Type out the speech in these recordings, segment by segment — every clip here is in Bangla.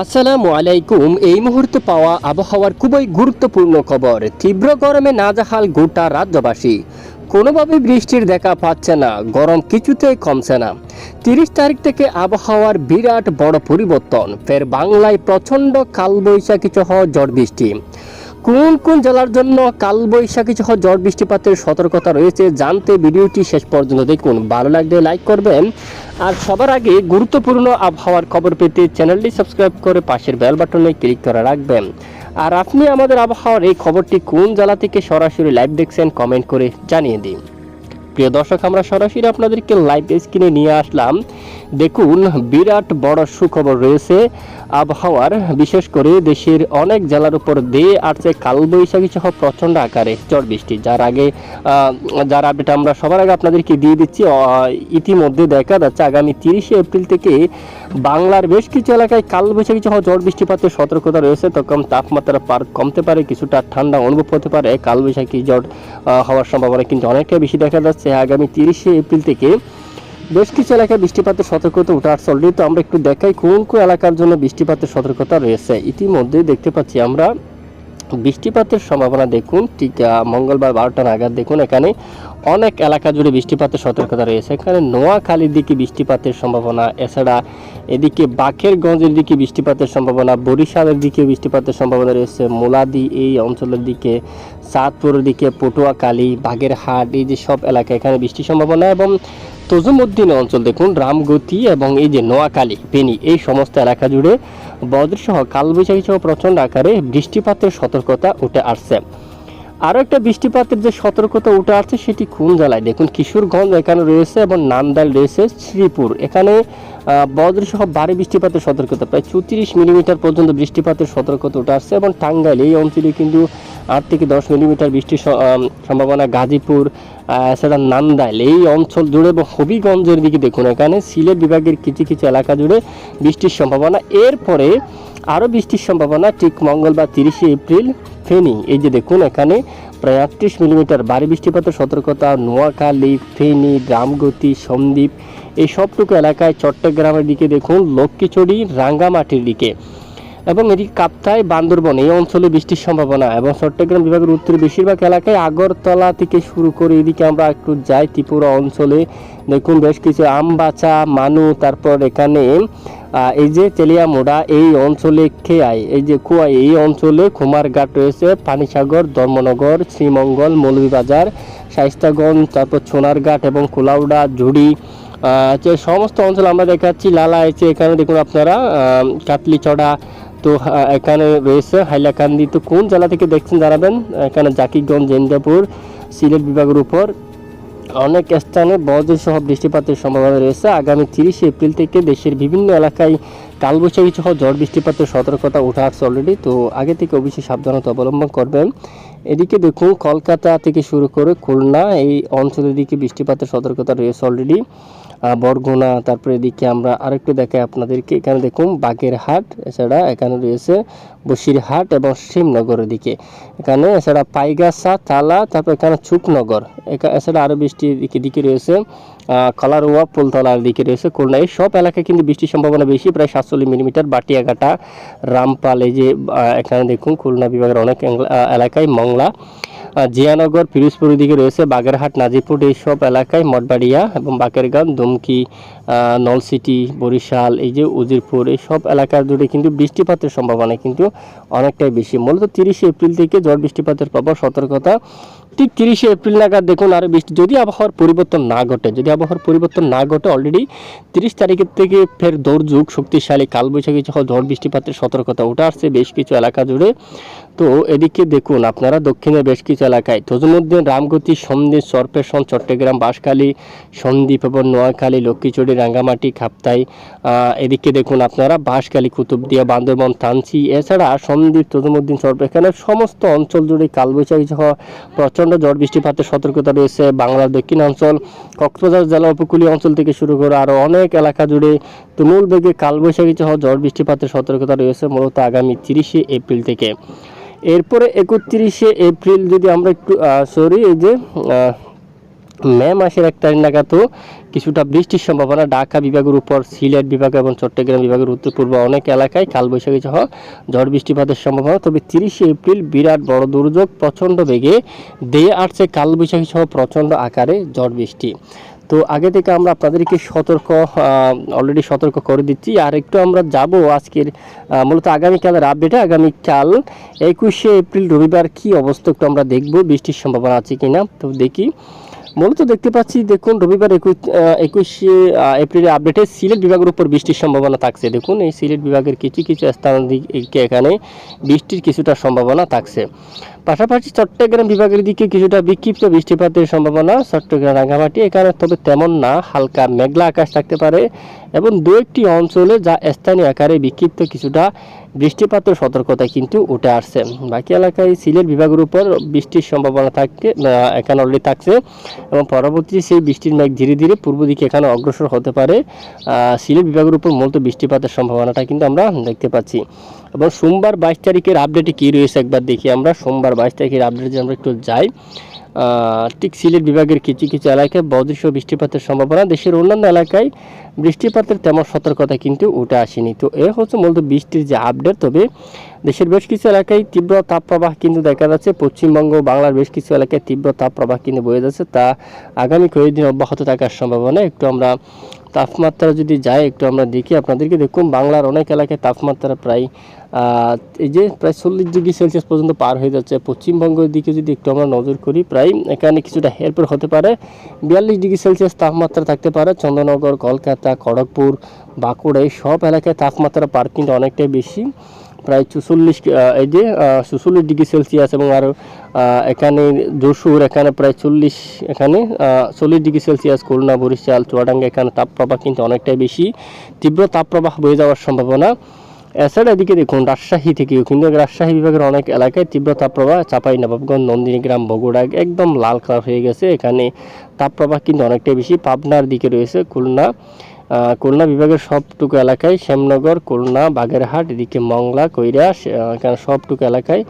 আসসালামু আলাইকুম। এই মুহূর্তে পাওয়া আবহাওয়ার খুবই গুরুত্বপূর্ণ খবর। তীব্র গরমে নাজাহাল গোটা রাজ্যবাসী। কোনোভাবে বৃষ্টির দেখা পাচ্ছে না। গরম কিছুতেই কমছে না। তিরিশ তারিখ থেকে আবহাওয়ার বিরাট বড় পরিবর্তন। ফের বাংলায় প্রচণ্ড কালবৈশাখী সহ ঝড় বৃষ্টি। কোন কোন জেলার জন্য কালবৈশাখী সহ ঝড় বৃষ্টিপাতের সতর্কতা রয়েছে জানতে ভিডিওটি শেষ পর্যন্ত দেখুন। ভালো লাগলে লাইক করবেন। আর সবার আগে গুরুত্বপূর্ণ আবহাওয়ার খবর পেতে চ্যানেলটি সাবস্ক্রাইব করে পাশের বেল বাটনে ক্লিক করে রাখবেন। আর আপনি আমাদের আবহাওয়ার এই খবরটি কোন জেলা থেকে সরাসরি লাইভ দেখছেন কমেন্ট করে জানিয়ে দিন। প্রিয় দর্শক, আমরা সরাসরি আপনাদেরকে লাইভ স্ক্রিনে নিয়ে আসলাম। দেখুন, বিরাট বড় সুখবর রয়েছে। আবহাওয়ার, বিশেষ করে দেশের অনেক জেলার উপর দিয়ে আসছে কালবৈশাখী সহ প্রচণ্ড আকারে ঝড় বৃষ্টি। যার আগে যার আপডেট আমরা সবার আগে আপনাদেরকে দিয়ে দিচ্ছি ইতিমধ্যে দেখা যাচ্ছে আগামী তিরিশে এপ্রিল থেকে বাংলার বেশ কিছু এলাকায় কালবৈশাখী সহ ঝড় বৃষ্টিপাতের সতর্কতা রয়েছে। তখন তাপমাত্রা পার কমতে পারে, কিছুটা ঠান্ডা অনুভব হতে পারে। কালবৈশাখী ঝড় হওয়ার সম্ভাবনা কিন্তু অনেকটাই বেশি দেখা যাচ্ছে। আগামী তিরিশে এপ্রিল থেকে বেশ কিছু এলাকায় বৃষ্টিপাতের সতর্কতা উঠে আসছে অলরেডি, তো আমরা একটু দেখাই কোন কোন এলাকার জন্য বৃষ্টিপাতের সতর্কতা রয়েছে। ইতিমধ্যে দেখতে পাচ্ছি আমরা বৃষ্টিপাতের সম্ভাবনা, দেখুন, ঠিক মঙ্গলবার বারোটা নাগাদ, দেখুন, এখানে অনেক এলাকা জুড়ে বৃষ্টিপাতের সতর্কতা রয়েছে। এখানে নোয়াখালীর দিকে বৃষ্টিপাতের সম্ভাবনা, এছাড়া এদিকে বাকেরগঞ্জের দিকে বৃষ্টিপাতের সম্ভাবনা, বরিশালের দিকে বৃষ্টিপাতের সম্ভাবনা রয়েছে। মোলাদি, এই অঞ্চলের দিকে, চাঁদপুরের দিকে, পটুয়াখালী, বাগেরহাট, এই যে সব এলাকা এখানে বৃষ্টির সম্ভাবনা এবং তজুমুদ্দিন অঞ্চল দেখুন, রামগতি এবং এই যে নোয়াখালী, ফেনী, এই সমস্ত এলাকা জুড়ে বজ্রসহ কালবৈশাখী সহ প্রচণ্ড আকারে বৃষ্টিপাতের সতর্কতা উঠে আসছে। আরও একটা বৃষ্টিপাতের যে সতর্কতা উঠে আসছে সেটি খুন জেলায়। দেখুন, কিশোরগঞ্জ এখানে রয়েছে এবং নান্দাইল রয়েছে, শ্রীপুর। এখানে বজ্রসহ ভারী বৃষ্টিপাতের সতর্কতা। প্রায় চৌত্রিশ মিলিমিটার পর্যন্ত বৃষ্টিপাতের সতর্কতা উঠে আসছে এবং টাঙ্গাইল, এই অঞ্চলে কিন্তু আট থেকে দশ মিলিমিটার বৃষ্টির সম্ভাবনা গাজীপুর এছাড়া নান্দাইল। এই অঞ্চল জুড়ে এবং হবিগঞ্জের দিকে দেখুন, এখানে সিলেট বিভাগের কিছু কিছু এলাকা জুড়ে বৃষ্টির সম্ভাবনা। এরপরে আরও বৃষ্টির সম্ভাবনা ঠিক মঙ্গলবার তিরিশে এপ্রিল, ফেনি। এই যে দেখুন, এখানে প্রায় আটত্রিশ মিলিমিটার ভারী বৃষ্টিপাতের সতর্কতা, নোয়াখালী, ফেনি গ্রামগতি সন্দ্বীপ। এই সবটুকু এলাকায় চট্টগ্রামের দিকে দেখুন, লক্ষ্মীছড়ি, রাঙ্গামাটির দিকে। এবং এটি কাপ্তাই বান্দরবন এই অঞ্চলে বৃষ্টির সম্ভাবনা এবং চট্টগ্রাম বিভাগের উত্তর বেশিরভাগ এলাকায় আগরতলা থেকে শুরু করে এদিকে আমরা একটু যাই ত্রিপুরা অঞ্চলে। দেখুন বেশ কিছু আমবাচা মানু তারপর এখানে এই যে তেলিয়ামোড়া এই অঞ্চলে খেয়াই এই যে কুয়াই এই অঞ্চলে কুমারঘাট রয়েছে পানিসাগর ধর্মনগর শ্রীমঙ্গল মৌলভীবাজার শাইস্তাগঞ্জ তারপর সোনারঘাট এবং কুলাউড়া ঝুড়ি যে সমস্ত অঞ্চল আমরা দেখাচ্ছি লালা আছে এখানে দেখুন আপনারা আহ, কাটলিচড়া তো এখানে রয়েছে হাইলাকান্দি। তো কোন জেলা থেকে দেখছেন জানাবেন? এখানে জাকিগঞ্জ জেন্দাপুর, সিলেট বিভাগের উপর। অনেক স্থানে বজ্র সহ বৃষ্টিপাতের সম্ভাবনা রয়েছে। আগামী তিরিশে এপ্রিল থেকে দেশের বিভিন্ন এলাকায় কালবৈশাখী সহ ঝড় বৃষ্টিপাতের সতর্কতা উঠে আসছে অলরেডি তো আগে থেকে অবশ্যই সাবধানতা অবলম্বন করবেন। এদিকে দেখুন, কলকাতা থেকে শুরু করে খুলনা, এই অঞ্চলের দিকে বৃষ্টিপাতের সতর্কতা রয়েছে অলরেডি বরগুনা, তারপরে এদিকে আমরা আরেকটু দেখাই আপনাদেরকে। এখানে দেখুন বাগেরহাট, এছাড়া এখানে রয়েছে বসিরহাট এবং শিবনগরের দিকে এখানে এছাড়া পাইগাসা তালা, তারপর এখানে চুকনগর। এছাড়া আরও বৃষ্টির দিকে দিকে রয়েছে কলারোয়া পোলতলার দিকে রয়েছে খুলনা এই সব এলাকায় কিন্তু বৃষ্টির সম্ভাবনা বেশি, প্রায় সাতচল্লিশ মিলিমিটার। বাটিয়াঘাটা, রামপাল, এই যে এখানে দেখুন খুলনা বিভাগের অনেক এলাকায় মংলা। জিয়ানগর পিরোজপুরের দিকে রয়েছে, বাগেরহাট নাজিপুর এইসব এলাকায় মঠবাড়িয়া এবং বাকেরগাঁও, দুমকি নলসিটি, বরিশাল, এই যে উজিরপুর, এই সব এলাকার জুড়ে কিন্তু বৃষ্টিপাতের সম্ভাবনা কিন্তু অনেকটাই বেশি। মূলত তিরিশে এপ্রিল থেকে ঝড় বৃষ্টিপাতের পাবো সতর্কতা ঠিক তিরিশে এপ্রিল নাগাদ দেখুন আরও বৃষ্টি। যদি আবহাওয়ার পরিবর্তন না ঘটে, যদি আবহাওয়ার পরিবর্তন না ঘটে অলরেডি তিরিশ তারিখের থেকে ফের দৌড়যুগ শক্তিশালী কালবৈশাখী সহ ঝড় বৃষ্টিপাতের সতর্কতা উঠে আসছে বেশ কিছু এলাকা জুড়ে। তো এদিকে দেখুন, আপনারা দক্ষিণে বেশ কিছু এলাকায় তজুমুদ্দিন রামগতি সন্দ্বীপ সরপেশন চট্টগ্রাম, বাঁশখালী, সন্দ্বীপ এবং নোয়াখালী, লক্ষ্মীচড়ি, রাঙ্গামাটি, খাপতাই এদিকে দেখুন আপনারা বাঁশখালী, কুতুবদিয়া, বান্দরবন থানসি এছাড়া সন্দ্বীপ তজুমুদ্দিন সরপ এখানে সমস্ত অঞ্চল জুড়ে কালবৈশাখী সহ প্রচণ্ড ঝড় বৃষ্টিপাতের সতর্কতা রয়েছে বাংলার দক্ষিণাঞ্চল কক্সবাজার জেলা উপকূলীয় অঞ্চল থেকে শুরু করে আরও অনেক এলাকা জুড়ে তুমুল বেগে কালবৈশাখী সহ ঝড় বৃষ্টিপাতের সতর্কতা রয়েছে মূলত আগামী তিরিশে এপ্রিল থেকে। এরপরে একত্রিশে এপ্রিল যদি আমরা একটু সরি এই যে মে মাসের এক তারিখ নাগাদও কিছুটা বৃষ্টির সম্ভাবনা ঢাকা বিভাগের উপর, সিলেট বিভাগ এবং চট্টগ্রাম বিভাগের উত্তর পূর্ব অনেক এলাকায় কালবৈশাখী সহ ঝড় বৃষ্টিপাতের সম্ভাবনা। তবে তিরিশে এপ্রিল বিরাট বড় দুর্যোগ, প্রচণ্ড বেগে দিয়ে আসছে কালবৈশাখী সহ প্রচণ্ড আকারে ঝড় বৃষ্টি। তো আগে থেকে আমরা আপনাদেরকে সতর্ক অলরেডি সতর্ক করে দিচ্ছি। আর একটু আমরা যাব আজকের মূলত আগামীকালের আপডেটে আগামীকাল একুশে এপ্রিল রবিবার কি অবস্থা একটু আমরা দেখব, বৃষ্টির সম্ভাবনা আছে কিনা। তো দেখি। মূলত দেখতে পাচ্ছি, দেখুন, রবিবার একুশ একুশে এপ্রিলের আপডেটে সিলেট বিভাগের উপর বৃষ্টির সম্ভাবনা থাকছে। দেখুন, এই সিলেট বিভাগের কিছু কিছু স্থান দিকে এখানে বৃষ্টির কিছুটা সম্ভাবনা থাকছে। পাশাপাশি চট্টগ্রাম বিভাগের দিকে কিছুটা বিক্ষিপ্ত বৃষ্টিপাতের সম্ভাবনা। চট্টগ্রাম রাঙ্গামাটি এখানে, তবে তেমন না, হালকা মেঘলা আকাশ থাকতে পারে। এবং দু একটি অঞ্চলে যা স্থানীয় আকারে বিক্ষিপ্ত কিছুটা বৃষ্টিপাতের সতর্কতা কিন্তু উঠে আসছে। বাকি এলাকায় সিলেট বিভাগের উপর বৃষ্টির সম্ভাবনা থাকে এখানে অলরেডি থাকছে এবং পরবর্তী সেই বৃষ্টির মেঘ ধীরে ধীরে পূর্ব দিকে এখানে অগ্রসর হতে পারে। সিলেট বিভাগের উপর মূলত বৃষ্টিপাতের সম্ভাবনাটা কিন্তু আমরা দেখতে পাচ্ছি। এবং সোমবার বাইশ তারিখের আপডেটে কী রয়েছে একবার দেখি আমরা। সোমবার বাইশ তারিখের আপডেটে আমরা একটু যাই ঠিক সিলেট বিভাগের কিছু কিছু এলাকায় বদৃশ্য বৃষ্টিপাতের সম্ভাবনা। দেশের অন্যান্য এলাকায় বৃষ্টিপাতের তেমন সতর্কতা কিন্তু উঠে আসেনি। তো এ হচ্ছে মূলত বৃষ্টির যে আপডেট তবে দেশের বেশ কিছু এলাকায় তীব্র তাপপ্রবাহ কিন্তু দেখা যাচ্ছে। পশ্চিমবঙ্গ বাংলার বেশ কিছু এলাকায় তীব্র তাপপ্রবাহ কিন্তু বয়ে যাচ্ছে। তা আগামী কয়েকদিন অব্যাহত থাকার সম্ভাবনা। একটু আমরা তাপমাত্রা যদি যায়, একটু আমরা দেখি আপনাদেরকে। দেখুন, বাংলার অনেক এলাকায় তাপমাত্রা প্রায় এই যে প্রায় চল্লিশ ডিগ্রি সেলসিয়াস পর্যন্ত পার হয়ে যাচ্ছে। পশ্চিমবঙ্গের দিকে যদি একটু আমরা নজর করি, প্রায় এখানে কিছুটা হেরপের হতে পারে বিয়াল্লিশ ডিগ্রি সেলসিয়াস তাপমাত্রা থাকতে পারে। চন্দ্রনগর, কলকাতা, খড়গপুর, বাঁকুড়া সব এলাকায় তাপমাত্রা পার কিন্তু অনেকটাই বেশি। প্রায় চুচল্লিশ এই যে চুচল্লিশ ডিগ্রি সেলসিয়াস এবং আরও এখানে যশোর, এখানে প্রায় চল্লিশ, এখানে চল্লিশ ডিগ্রি সেলসিয়াস, খুলনা, বরিশাল, চুয়াডাঙ্গা, এখানে তাপপ্রবাহ কিন্তু অনেকটাই বেশি। তীব্র তাপপ্রবাহ বয়ে যাওয়ার সম্ভাবনা। এছাড়া এদিকে দেখুন, রাজশাহী থেকেও কিন্তু রাজশাহী বিভাগের অনেক এলাকায় তীব্র তাপপ্রবাহ চাপাই, নবাবগঞ্জ নন্দিনীগ্রাম বগুড়া একদম লাল কালার হয়ে গেছে। এখানে তাপপ্রবাহ কিন্তু অনেকটাই বেশি। পাবনার দিকে রয়েছে খুলনা। খুলনা বিভাগের সবটুকু এলাকায় শ্যামনগর, খুলনা, বাগেরহাট, এদিকে মংলা কৈরা এখানে সবটুকু এলাকায়।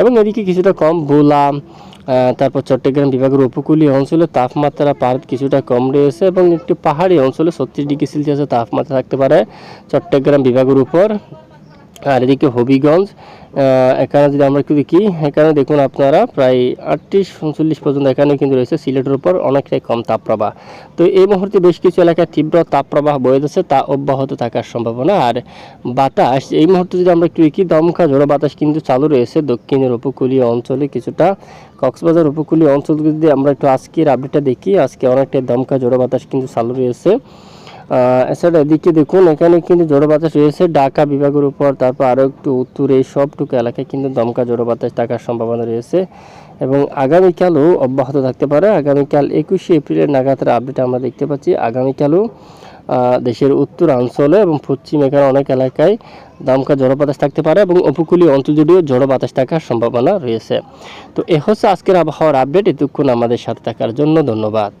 এবং এদিকে কিছুটা কম বোলা তারপর চট্টগ্রাম বিভাগের উপকূলীয় অঞ্চলে তাপমাত্রা পার কিছুটা কম রয়েছে এবং একটু পাহাড়ি অঞ্চলে ছত্রিশ ডিগ্রি সেলসিয়াসের তাপমাত্রা থাকতে পারে চট্টগ্রাম বিভাগের উপর। আর এদিকে হবিগঞ্জ এখানে যদি আমরা একটু দেখি, এখানে দেখুন আপনারা প্রায় আটত্রিশ, উনচল্লিশ পর্যন্ত এখানে কিন্তু রয়েছে সিলেটের উপর অনেকটাই কম তাপপ্রবাহ। তো এই মুহূর্তে বেশ কিছু এলাকায় তীব্র তাপপ্রবাহ বয়ে যাচ্ছে, তা অব্যাহত থাকার সম্ভাবনা। আর বাতাস, এই মুহূর্তে যদি আমরা একটু দেখি, দমকা ঝোড়ো বাতাস কিন্তু চালু রয়েছে দক্ষিণের উপকূলীয় অঞ্চলে কিছুটা। কক্সবাজার উপকূলীয় অঞ্চল যদি আমরা একটু আজকের আপডেটটা দেখি, আজকে অনেকটাই দমকা ঝোড়ো বাতাস কিন্তু চালু রয়েছে। এছাড়া এদিকে দেখুন, এখানে কিন্তু জোড়ো বাতাস রয়েছে। ঢাকা বিভাগের উপর, তারপর আরও একটু উত্তরে সবটুকু এলাকায় কিন্তু দমকা জোড়ো বাতাস থাকার সম্ভাবনা রয়েছে। এবং আগামীকালও অব্যাহত থাকতে পারে। আগামীকাল একুশে এপ্রিলের নাগাদের আপডেট আমরা দেখতে পাচ্ছি। আগামীকালও দেশের উত্তরাঞ্চলে এবং পশ্চিম এখানে অনেক এলাকায় দমকা জড়ো বাতাস থাকতে পারে এবং উপকূলীয় অঞ্চল জুড়েও জড়ো বাতাস থাকার সম্ভাবনা রয়েছে। তো এ হচ্ছে আজকের আবহাওয়ার আপডেট এতক্ষণ আমাদের সাথে থাকার জন্য ধন্যবাদ।